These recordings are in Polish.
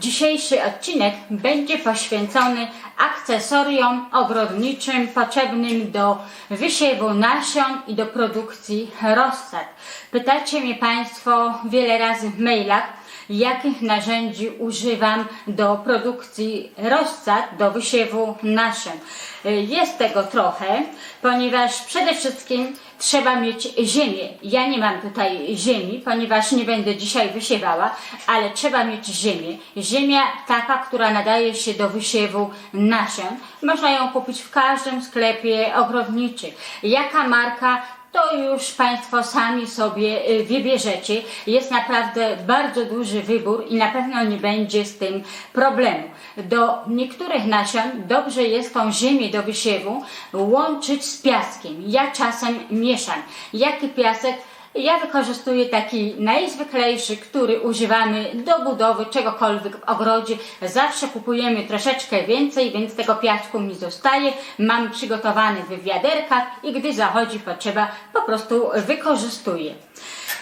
Dzisiejszy odcinek będzie poświęcony akcesoriom ogrodniczym potrzebnym do wysiewu nasion i do produkcji rozsad. Pytacie mnie Państwo wiele razy w mailach, jakich narzędzi używam do produkcji rozsad, do wysiewu nasion. Jest tego trochę, ponieważ przede wszystkim trzeba mieć ziemię. Ja nie mam tutaj ziemi, ponieważ nie będę dzisiaj wysiewała, ale trzeba mieć ziemię. Ziemia taka, która nadaje się do wysiewu nasion. Można ją kupić w każdym sklepie ogrodniczym. Jaka marka? To już Państwo sami sobie y, wybierzecie. Jest naprawdę bardzo duży wybór i na pewno nie będzie z tym problemu. Do niektórych nasion dobrze jest tą ziemię do wysiewu łączyć z piaskiem. Ja czasem mieszam. Jaki piasek? Ja wykorzystuję taki najzwyklejszy, który używamy do budowy czegokolwiek w ogrodzie. Zawsze kupujemy troszeczkę więcej, więc tego piasku mi zostaje. Mam przygotowany w wiaderkach i gdy zachodzi potrzeba, po prostu wykorzystuję.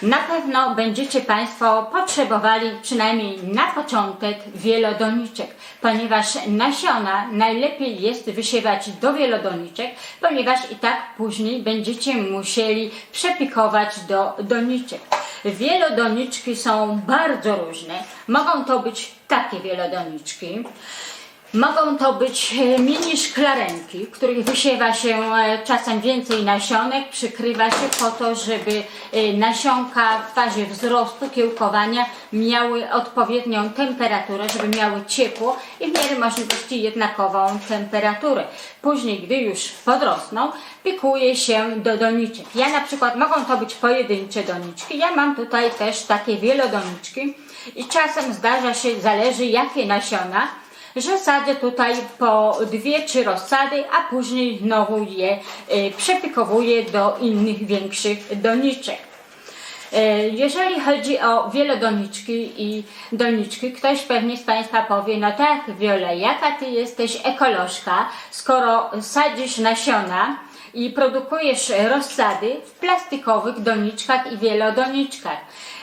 Na pewno będziecie Państwo potrzebowali przynajmniej na początek wielodoniczek, ponieważ nasiona najlepiej jest wysiewać do wielodoniczek, ponieważ i tak później będziecie musieli przepikować do doniczek. Wielodoniczki są bardzo różne. Mogą to być takie wielodoniczki. Mogą to być e, mini szklarenki, w których wysiewa się e, czasem więcej nasionek, przykrywa się po to, żeby e, nasionka w fazie wzrostu, kiełkowania miały odpowiednią temperaturę, żeby miały ciepło i w miarę możliwości jednakową temperaturę. Później, gdy już podrosną, pikuje się do doniczek. Ja na przykład mogą to być pojedyncze doniczki, ja mam tutaj też takie wielodoniczki i czasem zdarza się, zależy jakie nasiona, że sadzę tutaj po dwie, trzy rozsady, a później znowu je y, przepikowuję do innych większych doniczek. Y, Jeżeli chodzi o wielodoniczki i doniczki, ktoś pewnie z Państwa powie, no tak Wiola, jaka Ty jesteś ekolożka, skoro sadzisz nasiona i produkujesz rozsady w plastikowych doniczkach i wielodoniczkach.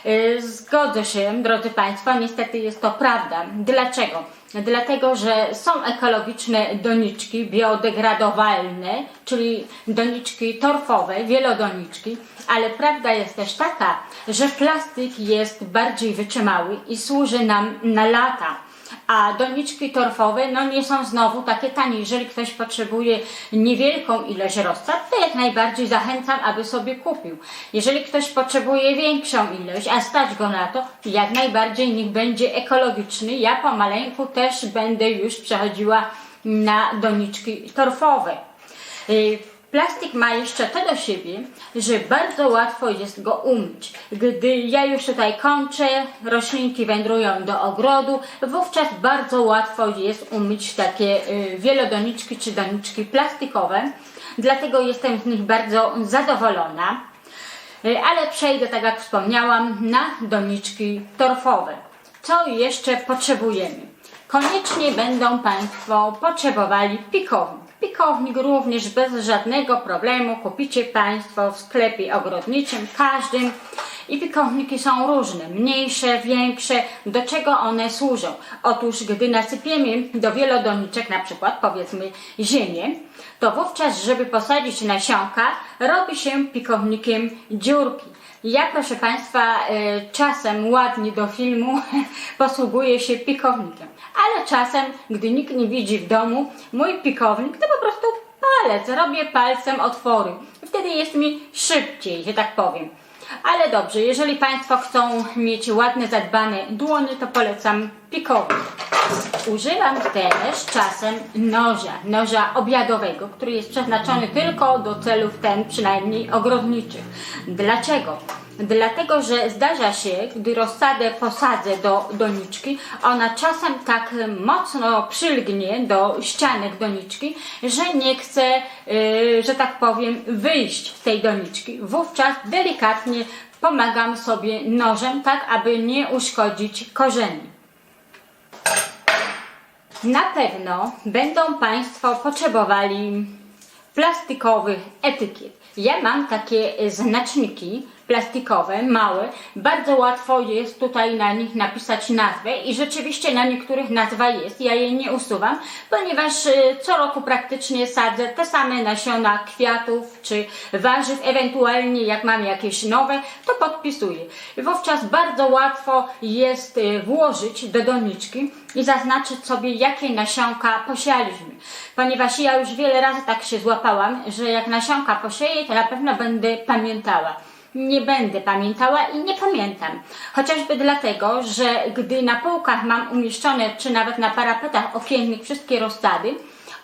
Y, Zgodzę się, drodzy Państwo, niestety jest to prawda. Dlaczego? Dlatego, że są ekologiczne doniczki biodegradowalne, czyli doniczki torfowe, wielodoniczki, ale prawda jest też taka, że plastik jest bardziej wytrzymały i służy nam na lata. A doniczki torfowe no nie są znowu takie tanie. Jeżeli ktoś potrzebuje niewielką ilość rozsad, to jak najbardziej zachęcam, aby sobie kupił. Jeżeli ktoś potrzebuje większą ilość, a stać go na to, jak najbardziej niech będzie ekologiczny. Ja pomaleńku też będę już przechodziła na doniczki torfowe. Plastik ma jeszcze to do siebie, że bardzo łatwo jest go umyć. Gdy ja już tutaj kończę, roślinki wędrują do ogrodu, wówczas bardzo łatwo jest umyć takie y, wielodoniczki czy doniczki plastikowe. Dlatego jestem z nich bardzo zadowolona. Y, Ale przejdę, tak jak wspomniałam, na doniczki torfowe. Co jeszcze potrzebujemy? Koniecznie będą Państwo potrzebowali pikownik. Pikownik również bez żadnego problemu kupicie Państwo w sklepie ogrodniczym, każdym. I pikowniki są różne, mniejsze, większe. Do czego one służą? Otóż, gdy nasypiemy do wielodoniczek, na przykład powiedzmy ziemię, to wówczas, żeby posadzić nasionka, robi się pikownikiem dziurki. Ja, proszę Państwa, e, czasem ładnie do filmu posługuję się pikownikiem, ale czasem, gdy nikt nie widzi w domu, mój pikownik to po prostu palec, robię palcem otwory. Wtedy jest mi szybciej, że tak powiem. Ale dobrze, jeżeli Państwo chcą mieć ładne, zadbane dłonie, to polecam pikownik. Używam też czasem noża, noża obiadowego, który jest przeznaczony tylko do celów ten, przynajmniej ogrodniczych. Dlaczego? Dlatego, że zdarza się, gdy rozsadę posadzę do doniczki, ona czasem tak mocno przylgnie do ścianek doniczki, że nie chce, yy, że tak powiem, wyjść z tej doniczki. Wówczas delikatnie pomagam sobie nożem, tak aby nie uszkodzić korzeni. Na pewno będą Państwo potrzebowali plastikowych etykiet. Ja mam takie znaczniki plastikowe, małe. Bardzo łatwo jest tutaj na nich napisać nazwę i rzeczywiście na niektórych nazwa jest. Ja jej nie usuwam, ponieważ y, co roku praktycznie sadzę te same nasiona kwiatów czy warzyw, ewentualnie jak mam jakieś nowe, to podpisuję. Wówczas bardzo łatwo jest y, włożyć do doniczki i zaznaczyć sobie, jakie nasionka posialiśmy. Ponieważ ja już wiele razy tak się złapałam, że jak nasionka posieję, to na pewno będę pamiętała. Nie będę pamiętała i nie pamiętam. Chociażby dlatego, że gdy na półkach mam umieszczone, czy nawet na parapetach okiennych wszystkie rozsady,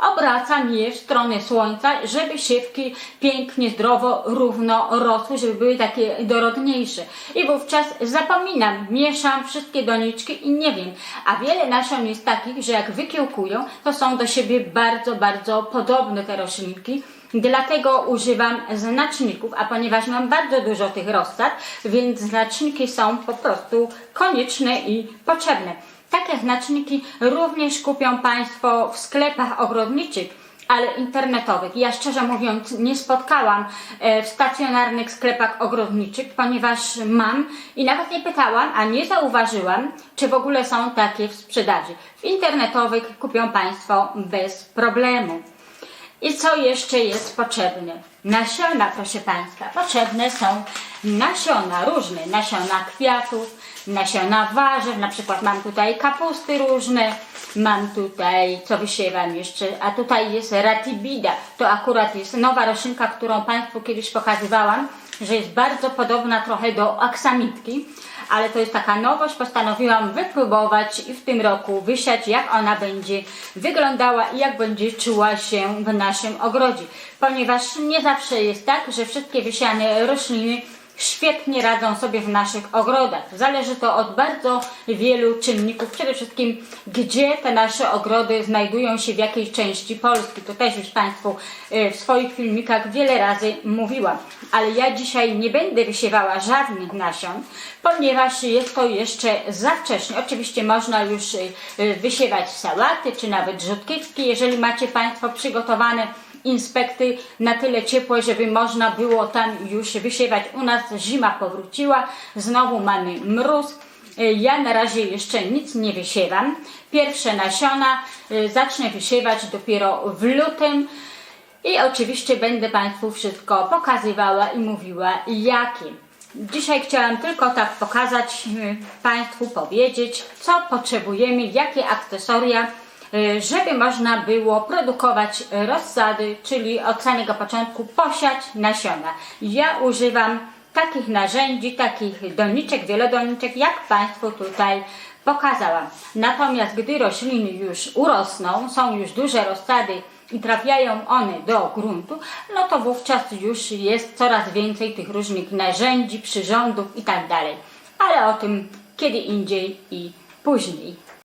obracam je w stronę słońca, żeby siewki pięknie, zdrowo, równo rosły, żeby były takie dorodniejsze. I wówczas zapominam, mieszam wszystkie doniczki i nie wiem. A wiele nasion jest takich, że jak wykiełkują, to są do siebie bardzo, bardzo podobne te roślinki. Dlatego używam znaczników, a ponieważ mam bardzo dużo tych rozsad, więc znaczniki są po prostu konieczne i potrzebne. Takie znaczniki również kupią Państwo w sklepach ogrodniczych, ale internetowych. Ja szczerze mówiąc nie spotkałam e, w stacjonarnych sklepach ogrodniczych, ponieważ mam i nawet nie pytałam, a nie zauważyłam, czy w ogóle są takie w sprzedaży. W internetowych kupią Państwo bez problemu. I co jeszcze jest potrzebne? Nasiona, proszę Państwa. Potrzebne są nasiona różne. Nasiona kwiatów, nasiona warzyw. Na przykład mam tutaj kapusty różne. Mam tutaj, co wysiewam jeszcze, a tutaj jest ratibida. To akurat jest nowa roślinka, którą Państwu kiedyś pokazywałam, że jest bardzo podobna trochę do aksamitki ale to jest taka nowość, postanowiłam wypróbować i w tym roku wysiać, jak ona będzie wyglądała i jak będzie czuła się w naszym ogrodzie. Ponieważ nie zawsze jest tak, że wszystkie wysiane rośliny świetnie radzą sobie w naszych ogrodach. Zależy to od bardzo wielu czynników. Przede wszystkim, gdzie te nasze ogrody znajdują się, w jakiej części Polski. To też już Państwu e, w swoich filmikach wiele razy mówiłam. Ale ja dzisiaj nie będę wysiewała żadnych nasion, ponieważ jest to jeszcze za wcześnie. Oczywiście można już e, e, wysiewać sałaty, czy nawet rzutkiewki, jeżeli macie Państwo przygotowane inspekty na tyle ciepłe, żeby można było tam już wysiewać. U nas zima powróciła, znowu mamy mróz. Y, Ja na razie jeszcze nic nie wysiewam. Pierwsze nasiona y, zacznę wysiewać dopiero w lutym. I oczywiście będę Państwu wszystko pokazywała i mówiła jakie. Dzisiaj chciałam tylko tak pokazać y, Państwu, powiedzieć, co potrzebujemy, jakie akcesoria, żeby można było produkować rozsady, czyli od samego początku posiać nasiona. Ja używam takich narzędzi, takich doniczek, wielodoniczek, jak Państwu tutaj pokazałam. Natomiast gdy rośliny już urosną, są już duże rozsady i trafiają one do gruntu, no to wówczas już jest coraz więcej tych różnych narzędzi, przyrządów i tak dalej. Ale o tym kiedy indziej i później.